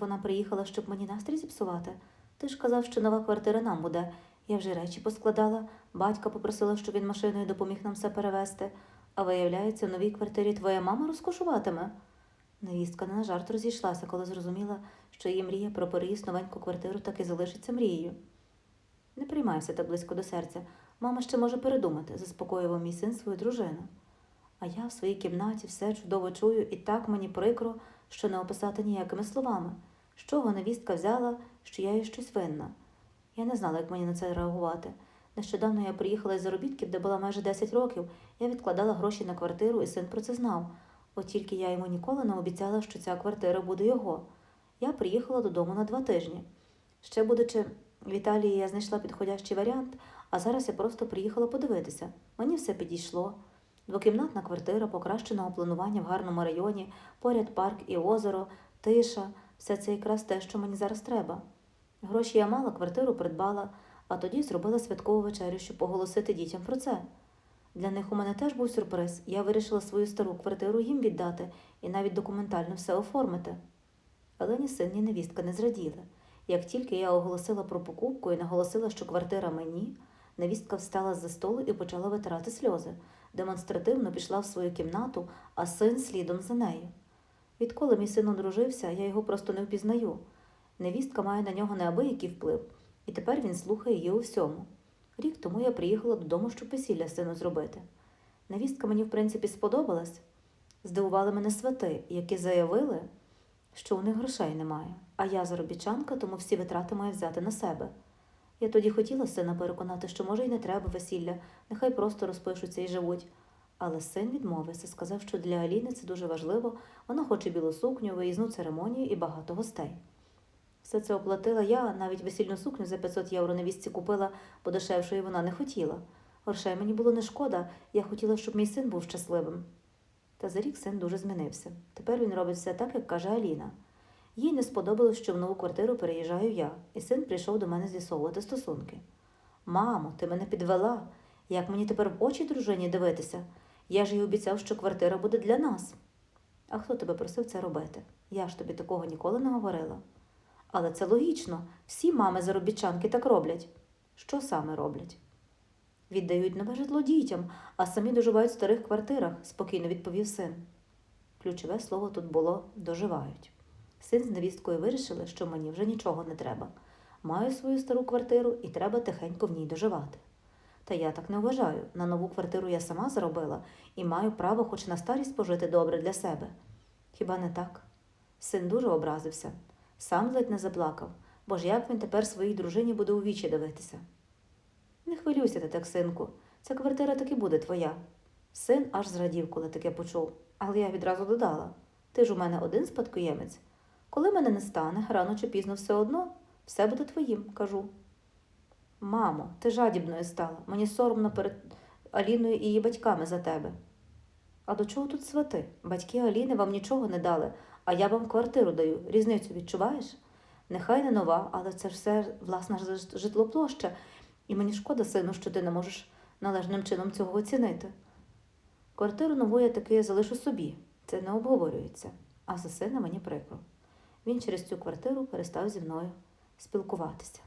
Вона приїхала, щоб мені настрій зіпсувати. Ти ж казав, що нова квартира нам буде. Я вже речі поскладала, батька попросила, щоб він машиною допоміг нам все перевезти. А виявляється, в новій квартирі твоя мама розкошуватиме. Невістка не на жарт розійшлася, коли зрозуміла, що її мрія про переїзд новеньку квартиру так і залишиться мрією. Не приймай все так близько до серця. Мама ще може передумати, заспокоював мій син свою дружину. А я в своїй кімнаті все чудово чую, і так мені прикро, що не описати ніякими словами. З чого невістка взяла, що я їй щось винна. Я не знала, як мені на це реагувати. Нещодавно я приїхала із заробітків, де була майже 10 років. Я відкладала гроші на квартиру, і син про це знав. От тільки я йому ніколи не обіцяла, що ця квартира буде його. Я приїхала додому на два тижні. Ще будучи в Італії, я знайшла підходящий варіант, а зараз я просто приїхала подивитися. Мені все підійшло. Двокімнатна квартира, покращеного планування в гарному районі, поряд парк і озеро, тиша все це якраз те, що мені зараз треба. Гроші я мала, квартиру придбала, а тоді зробила святкову вечерю, щоб оголосити дітям про це. Для них у мене теж був сюрприз. Я вирішила свою стару квартиру їм віддати і навіть документально все оформити. Але ні син, ні невістка не зраділи. Як тільки я оголосила про покупку і наголосила, що квартира мені, невістка встала з-за столу і почала витирати сльози. Демонстративно пішла в свою кімнату, а син слідом за нею. Відколи мій син одружився, я його просто не впізнаю. Невістка має на нього неабиякий вплив, і тепер він слухає її у всьому. Рік тому я приїхала додому, щоб весілля сину зробити. Невістка мені, в принципі, сподобалась. Здивували мене свати, які заявили, що у них грошей немає, а я заробітчанка, тому всі витрати маю взяти на себе. Я тоді хотіла сина переконати, що може й не треба весілля, нехай просто розпишуться і живуть. Але син відмовився, сказав, що для Аліни це дуже важливо, вона хоче білу сукню, виїзну церемонію і багато гостей. Все це оплатила я, навіть весільну сукню за 500 євро невістці купила, бо дешевшої вона не хотіла. Грошей мені було не шкода, я хотіла, щоб мій син був щасливим. Та за рік син дуже змінився. Тепер він робить все так, як каже Аліна. Їй не сподобалось, що в нову квартиру переїжджаю я, і син прийшов до мене з'ясовувати стосунки. Мамо, ти мене підвела. Як мені тепер в очі дружині дивитися? Я ж їй обіцяв, що квартира буде для нас. А хто тебе просив це робити? Я ж тобі такого ніколи не говорила. Але це логічно, всі мами заробітчанки так роблять. Що саме роблять? Віддають нове житло дітям, а самі доживають в старих квартирах, спокійно відповів син. Ключове слово тут було доживають. Син з невісткою вирішили, що мені вже нічого не треба. Маю свою стару квартиру і треба тихенько в ній доживати. Та я так не вважаю. На нову квартиру я сама заробила і маю право хоч на старість пожити добре для себе. Хіба не так? Син дуже образився, сам ледь не заплакав, бо ж як він тепер своїй дружині буде у вічі дивитися? Не хвилюйся ти так, синку, ця квартира таки буде твоя. Син аж зрадів, коли таке почув, але я відразу додала ти ж у мене один спадкоємець. Коли мене не стане, рано чи пізно все одно, все буде твоїм, кажу. Мамо, ти жадібною стала. Мені соромно перед Аліною і її батьками за тебе. А до чого тут свати? Батьки Аліни вам нічого не дали, а я вам квартиру даю. Різницю відчуваєш? Нехай не нова, але це ж все власна житлоплоща, і мені шкода, сину, що ти не можеш належним чином цього оцінити. Квартиру нову я таки залишу собі, це не обговорюється, а за сина мені прикро. Він через цю квартиру перестав зі мною спілкуватися.